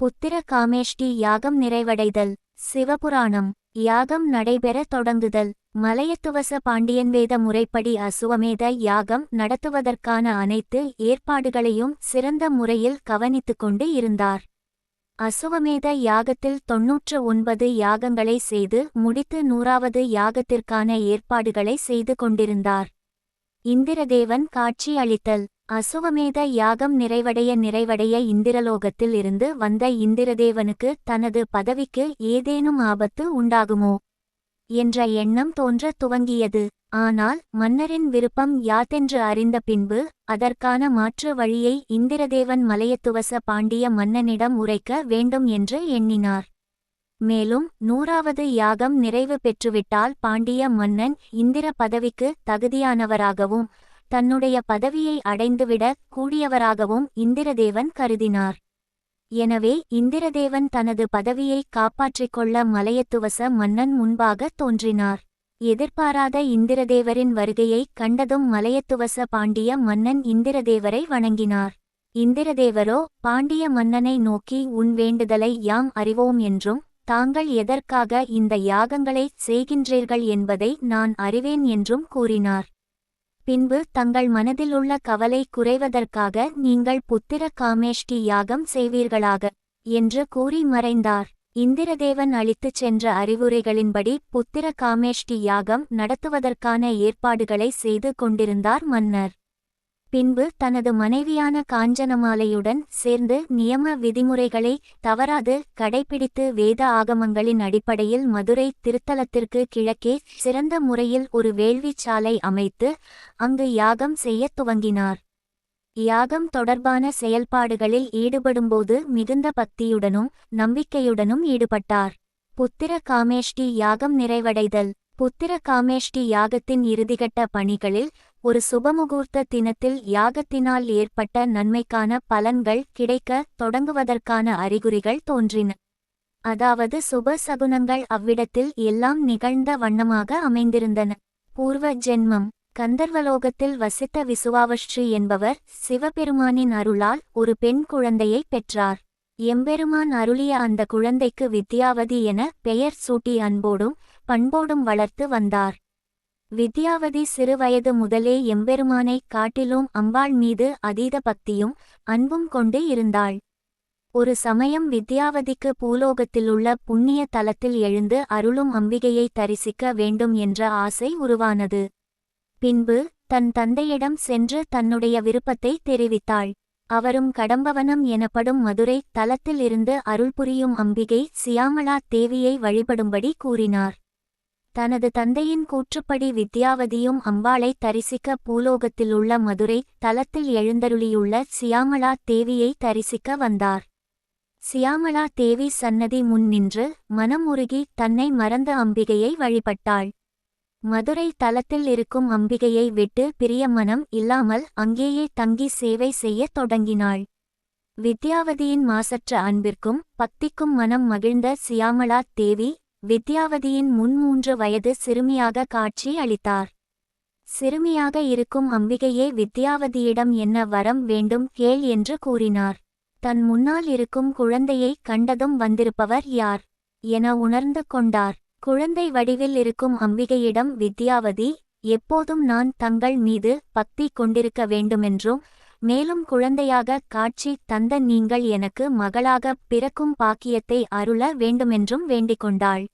புத்திர காமேஷ்டி யாகம் நிறைவடைதல். சிவபுராணம். யாகம் நடைபெற தொடங்குதல். மலையத்துவச பாண்டியன் வேத முறைப்படி அசுவமேத யாகம் நடத்துவதற்கான அனைத்து ஏற்பாடுகளையும் சிறந்த முறையில் கவனித்துக் கொண்டு இருந்தார். அசுவமேத யாகத்தில் தொன்னூற்று ஒன்பது யாகங்களை செய்து முடித்து நூறாவது யாகத்திற்கான ஏற்பாடுகளை செய்து கொண்டிருந்தார். இந்திரதேவன் காட்சி அளித்தல் அசுவமேத யாகம் நிறைவடைய நிறைவடைய இந்திரலோகத்தில் இருந்து வந்த இந்திரதேவனுக்கு தனது பதவிக்கு ஏதேனும் ஆபத்து உண்டாகுமோ? என்ற எண்ணம் தோன்றத் துவங்கியது. ஆனால் மன்னரின் விருப்பம் யாதென்று அறிந்த பின்பு அதற்கான மாற்று வழியை இந்திரதேவன் மலையத்துவச பாண்டிய மன்னனிடம் உரைக்க வேண்டும் என்று எண்ணினார். மேலும் நூறாவது யாகம் நிறைவு பெற்றுவிட்டால் பாண்டிய மன்னன் இந்திர பதவிக்கு தகுதியானவராகவும் தன்னுடைய பதவியை அடைந்துவிட கூடியவராகவும் இந்திரதேவன் கருதினார். எனவே இந்திரதேவன் தனது பதவியை காப்பாற்றிக் கொள்ள மலையத்துவச மன்னன் முன்பாக தோன்றினார். எதிர்பாராத இந்திரதேவரின் வருகையை கண்டதும் மலையத்துவச பாண்டிய மன்னன் இந்திரதேவரை வணங்கினார். இந்திரதேவரோ பாண்டிய மன்னனை நோக்கி உன் வேண்டுதலை யாம் அறிவோம் என்றும் தாங்கள் எதற்காக இந்த யாகங்களை செய்கின்றீர்கள் என்பதை நான் அறிவேன் என்றும் கூறினார். பின்பு தங்கள் மனதிலுள்ள கவலை குறைவதற்காக நீங்கள் புத்திர காமேஷ்டி யாகம் செய்வீர்களாக என்று கூறி மறைந்தார். இந்திரதேவன் அளித்துச் சென்ற அறிவுரைகளின்படி புத்திர காமேஷ்டி யாகம் நடத்துவதற்கான ஏற்பாடுகளை செய்து கொண்டிருந்தார் மன்னர். பின்பு தனது மனைவியான காஞ்சனமாலையுடன் சேர்ந்து நியம விதிமுறைகளை தவறாது கடைபிடித்து வேத ஆகமங்களின் அடிப்படையில் மதுரை திருத்தலத்திற்கு கிழக்கே சிறந்த முறையில் ஒரு வேள்விச்சாலை அமைத்து அங்கு யாகம் செய்யத் துவங்கினார். யாகம் தொடர்பான செயல்பாடுகளில் ஈடுபடும்போது மிகுந்த பக்தியுடனும் நம்பிக்கையுடனும் ஈடுபட்டார். புத்திர காமேஷ்டி யாகம் நிறைவடைதல். புத்திர காமேஷ்டி யாகத்தின் இறுதிகட்ட பணிகளில் ஒரு சுபமுகூர்த்த தினத்தில் யாகத்தினால் ஏற்பட்ட நன்மைக்கான பலன்கள் கிடைக்க தொடங்குவதற்கான அறிகுறிகள் தோன்றின. அதாவது சுப சகுனங்கள் அவ்விடத்தில் எல்லாம் நிகழ்ந்த வண்ணமாக அமைந்திருந்தன. பூர்வ ஜென்மம். கந்தர்வலோகத்தில் வசித்த விசுவாவஸ்ரீ என்பவர் சிவபெருமானின் அருளால் ஒரு பெண் குழந்தையை பெற்றார். எம்பெருமான் அருளிய அந்த குழந்தைக்கு வித்யாவதி என பெயர் சூட்டி அன்போடும் பண்போடும் வளர்த்து வந்தார். வித்யாவதி சிறுவயது முதலே எம்பெருமானை காட்டிலும் அம்பாள் மீது அதீத பக்தியும் அன்பும் கொண்டு இருந்தாள். ஒரு சமயம் வித்யாவதிக்கு பூலோகத்திலுள்ள புண்ணிய தலத்தில் எழுந்து அருளும் அம்பிகையை தரிசிக்க வேண்டும் என்ற ஆசை உருவானது. பின்பு தன் தந்தையிடம் சென்று தன்னுடைய விருப்பத்தை தெரிவித்தாள். அவரும் கடம்பவனம் எனப்படும் மதுரை தலத்தில் இருந்து அருள் புரியும் அம்பிகை சியாமலா தேவியை வழிபடும்படி கூறினார். தனது தந்தையின் கூற்றுப்படி வித்யாவதியும் அம்பாளை தரிசிக்க பூலோகத்திலுள்ள மதுரை தலத்தில் எழுந்தருளியுள்ள சியாமலா தேவியை தரிசிக்க வந்தார். சியாமலா தேவி சன்னதி முன் நின்று மனம் உருகி தன்னை மறந்த அம்பிகையை வழிபட்டாள். மதுரை தலத்தில் இருக்கும் அம்பிகையை விட்டு பிரிய மனம் இல்லாமல் அங்கேயே தங்கி சேவை செய்யத் தொடங்கினாள். வித்யாவதியின் மாசற்ற அன்பிற்கும் பக்திக்கும் மனம் மகிழ்ந்த சியாமலா தேவி வித்யாவதியின் முன் மூன்று வயது சிறுமியாக காட்சி அளித்தார். சிறுமியாக இருக்கும் அம்பிகையே வித்யாவதியிடம் என்ன வரம் வேண்டும் கேள் என்று கூறினார். தன் முன்னால் இருக்கும் குழந்தையை கண்டதும் வந்திருப்பவர் யார்? என உணர்ந்து கொண்டார். குழந்தை வடிவில் இருக்கும் அம்பிகையிடம் வித்யாவதி எப்போதும் நான் தங்கள் மீது பக்தி கொண்டிருக்க வேண்டுமென்றும் மேலும் குழந்தையாக காட்சி தந்த நீங்கள் எனக்கு மகளாக பிறக்கும் பாக்கியத்தை அருள வேண்டுமென்றும் வேண்டிக் கொண்டாள்